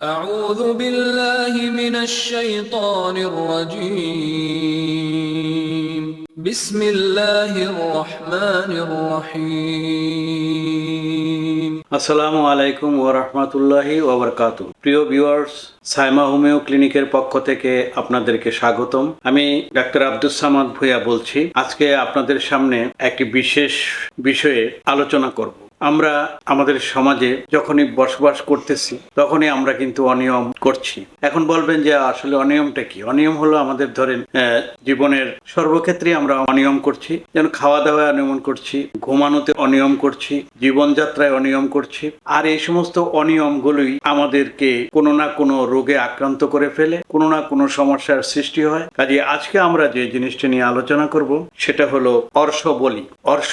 أعوذ بالله من الشيطان الرجيم بسم الله الرحمن الرحيم আসসালামু আলাইকুম ও রহমতুল্লাহি ওবরকাত প্রিয় ভিউয়ার্স সাইমা হোমিও ক্লিনিকের পক্ষ থেকে আপনাদেরকে স্বাগতম আমি ডাক্তার আব্দুল সামাদ ভুইয়া বলছি আজকে আপনাদের সামনে একটি বিশেষ বিষয়ে আলোচনা করব আমরা আমাদের সমাজে যখনই বসবাস করতেছি, তখনই আমরা কিন্তু অনিয়ম করছি। এখন বলবেন যে আসলে অনিয়মটা কি? অনিয়ম হলো আমাদের ধরেন জীবনের সর্বক্ষেত্রে আমরা অনিয়ম করছি, যেন খাওয়া দাওয়ায় অনিয়ম করছি, ঘুমানোতে অনিয়ম করছি, জীবনযাত্রায় অনিয়ম করছি। আর এই সমস্ত অনিয়মগুলোই আমাদেরকে কোনো না কোনো রোগে আক্রান্ত করে ফেলে। কোনো না কোনো সমস্যার সৃষ্টি হয়। কাজে আজকে আমরা যে জিনিসটা নিয়ে আলোচনা করব, সেটা হলো অর্শ বলি। অর্শ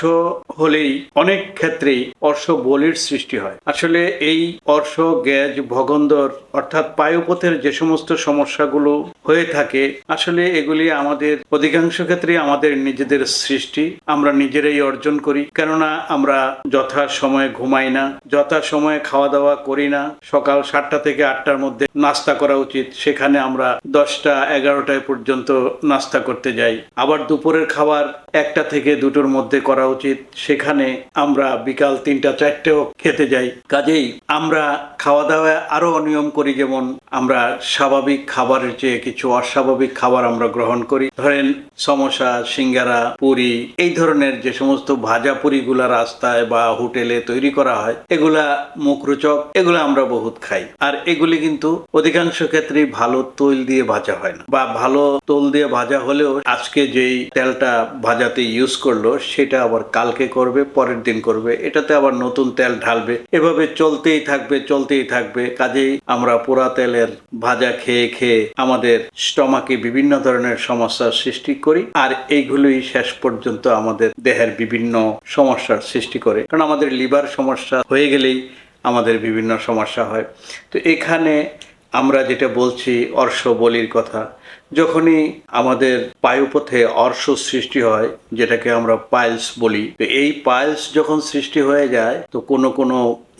হলেই অনেক ক্ষেত্রেই অর্শ বলির সৃষ্টি হয়। আসলে এই অর্শ, গ্যাজ, ভগন্দর অর্থাৎ পায়ুপথের যে সমস্ত সমস্যাগুলো হয়ে থাকে, আসলে এগুলি আমাদের অধিকাংশ ক্ষেত্রে আমাদের নিজেদের সৃষ্টি। আমরা নিজেরাই অর্জন করি। কেননা আমরা যথা সময়ে ঘুমাই না যথা সময়ে খাওয়া দাওয়া করি না। সকাল সাতটা থেকে আটটার মধ্যে নাস্তা করা উচিত। সেখানে আমরা দশটা, এগারোটায় পর্যন্ত নাস্তা করতে যাই। আবার দুপুরের খাবার একটা থেকে দুটোর মধ্যে করা উচিত। সেখানে আমরা বিকাল তিনটা, চারটেও খেতে যাই। কাজেই আমরা খাওয়া দাওয়ায় আরও অনিয়ম করি, যেমন আমরা স্বাভাবিক খাবারের চেয়ে কিছু অস্বাভাবিক খাবার আমরা গ্রহণ করি। ধরেন সমোসা, সিঙ্গারা, পুরি, এই ধরনের যে সমস্ত ভাজা পুরিগুলা রাস্তায় বা হোটেলে তৈরি করা হয়, এগুলা মুখরোচক, এগুলো আমরা বহুত খাই। আর এগুলি কিন্তু অধিকাংশ ক্ষেত্রেই ভালো তৈল দিয়ে ভাজা হয় না। বা ভালো তোল দিয়ে ভাজা হলেও আজকে যেই তেলটা ভাজাতে ইউজ করল, সেটা আবার কালকে করবে, পরের দিন করবে। এটাতে আবার নতুন তেল ঢালবে। এভাবে চলতেই থাকবে চলতেই থাকবে। কাজেই আমরা পোড়া তেলের ভাজা খেয়ে খেয়ে আমাদের স্টমাকে বিভিন্ন ধরনের সমস্যার সৃষ্টি করি। আর এইগুলোই শেষ পর্যন্ত আমাদের দেহের বিভিন্ন সমস্যার সৃষ্টি করে। কারণ আমাদের লিভার সমস্যা হয়ে গেলেই আমাদের বিভিন্ন সমস্যা হয়। তো এখানে আমরা যেটা বলছি অর্শ বলির কথা। যখনই আমাদের পায়ুপথে অর্শ সৃষ্টি হয়, যেটাকে আমরা পাইলস বলি, তো এই পাইলস যখন সৃষ্টি হয়ে যায়, তো কোনো কোনো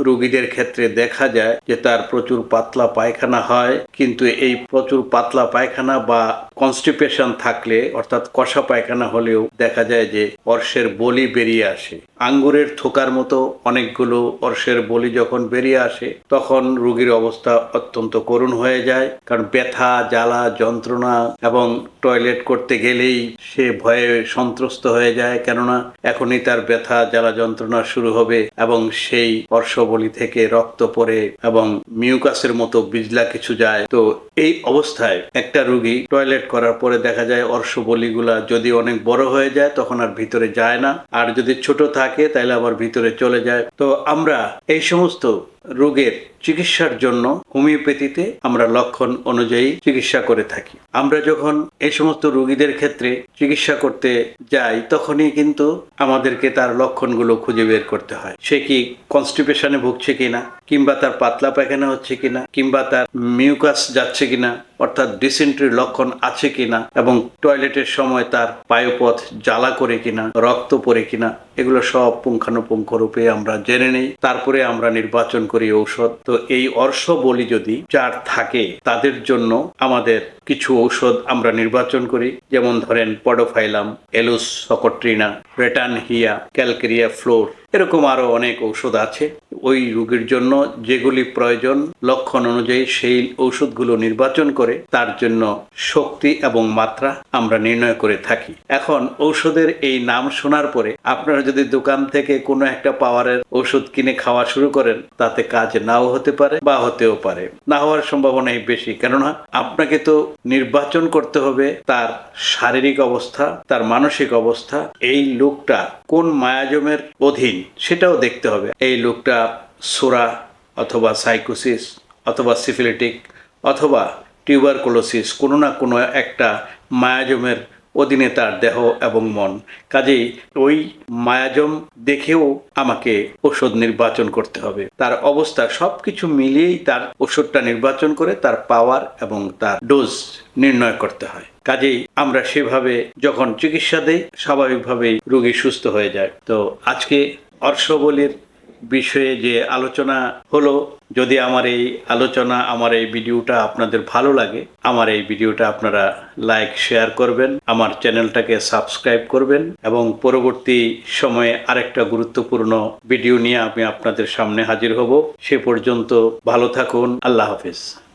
রোগীদের ক্ষেত্রে দেখা যায় যে তার প্রচুর পাতলা পায়খানা হয়, কিন্তু এই প্রচুর পাতলা পায়খানা বা কনস্টিপেশন থাকলে, অর্থাৎ কষা পায়খানা হলেও দেখা যায় যে অর্শের বলি বেরিয়ে আসে। আঙ্গুরের থোকার মতো অনেকগুলো অর্শের বলি যখন বেরিয়ে আসে, তখন রোগীর অবস্থা অত্যন্ত করুণ হয়ে যায়, কারণ ব্যথা, জ্বালা, যন্ত্রণা এবং টয়লেট করতে গেলেই সে ভয়ে সন্ত্রস্ত হয়ে যায়। কেননা এখনই তার ব্যথা, জ্বালা যন্ত্রণা শুরু হবে এবং সেই অর্শবলি থেকে রক্ত পড়ে এবং মিউকাসের মতো বিজলা কিছু যায়। তো এই অবস্থায় একটা রুগী টয়লেট করার পরে দেখা যায় অর্শবলিগুলা যদি অনেক বড় হয়ে যায়, তখন আর ভিতরে যায় না। আর যদি ছোট থাকে তাহলে আবার ভিতরে চলে যায়। তো আমরা এই সমস্ত রোগের চিকিৎসার জন্য হোমিওপ্যাথিতে আমরা লক্ষণ অনুযায়ী চিকিৎসা করে থাকি। আমরা যখন এই সমস্ত রোগীদের ক্ষেত্রে চিকিৎসা করতে যাই, তখনই কিন্তু আমাদেরকে তার লক্ষণগুলো খুঁজে বের করতে হয়। সে কি কনস্টিপেশনে ভুগছে কিনা, কিংবা তার পাতলা পায়খানা হচ্ছে কিনা, কিংবা তার মিউকাস যাচ্ছে কিনা অর্থাৎ ডিসেন্ট্রির লক্ষণ আছে কিনা এবং টয়লেটের সময় তার পায়ুপথ জ্বালা করে কিনা, রক্ত পরে কিনা, এগুলো সব পুঙ্খানুপুঙ্খ রূপে আমরা জেনে নেই। তারপরে আমরা নির্বাচন করি ঔষধ। তো এই অর্শ বলি যদি যার থাকে, তাদের জন্য আমাদের কিছু ঔষধ আমরা নির্বাচন করি। যেমন ধরেন podophyllum, aloes, socotrina ratanhia, calcarea fluor. এরকম আরও অনেক ঔষধ আছে। ওই রোগীর জন্য যেগুলি প্রয়োজন, লক্ষণ অনুযায়ী সেই ঔষধগুলো নির্বাচন করে তার জন্য শক্তি এবং মাত্রা আমরা নির্ণয় করে থাকি। এখন ঔষধের এই নাম শোনার পরে আপনারা যদি দোকান থেকে কোনো একটা পাওয়ারের ওষুধ কিনে খাওয়া শুরু করেন, তাতে কাজ নাও হতে পারে বা হতেও পারে। না হওয়ার সম্ভাবনাই বেশি। কেননা, আপনাকে তো নির্বাচন করতে হবে তার শারীরিক অবস্থা, তার মানসিক অবস্থা, এই লোকটা কোন মায়াজমের অধীন সেটাও দেখতে হবে। এই লোকটা সোরা অথবা সাইকোসিস অথবা সিফিলিটিক অথবা টিউবারকুলোসিস কোনো না কোনো একটা মায়াজমের অধীনে তার দেহ এবং মন। কাজেই ওই মায়াজম দেখেও আমাকে ওষুধ নির্বাচন করতে হবে। তার অবস্থা সব কিছু মিলিয়েই তার ওষুধটা নির্বাচন করে তার পাওয়ার এবং তার ডোজ নির্ণয় করতে হয়। কাজেই আমরা সেভাবে যখন চিকিৎসা দেই, স্বাভাবিকভাবেই রোগী সুস্থ হয়ে যায়। তো আজকে অর্শবলির বিষয়ে যে আলোচনা হলো, যদি আমার এই আলোচনা, আমার এই ভিডিওটা আপনাদের ভালো লাগে, আমার এই ভিডিওটা আপনারা লাইক, শেয়ার করবেন, আমার চ্যানেলটাকে সাবস্ক্রাইব করবেন এবং পরবর্তী সময়ে আরেকটা গুরুত্বপূর্ণ ভিডিও নিয়ে আমি আপনাদের সামনে হাজির হব। সে পর্যন্ত ভালো থাকুন, আল্লাহ হাফেজ।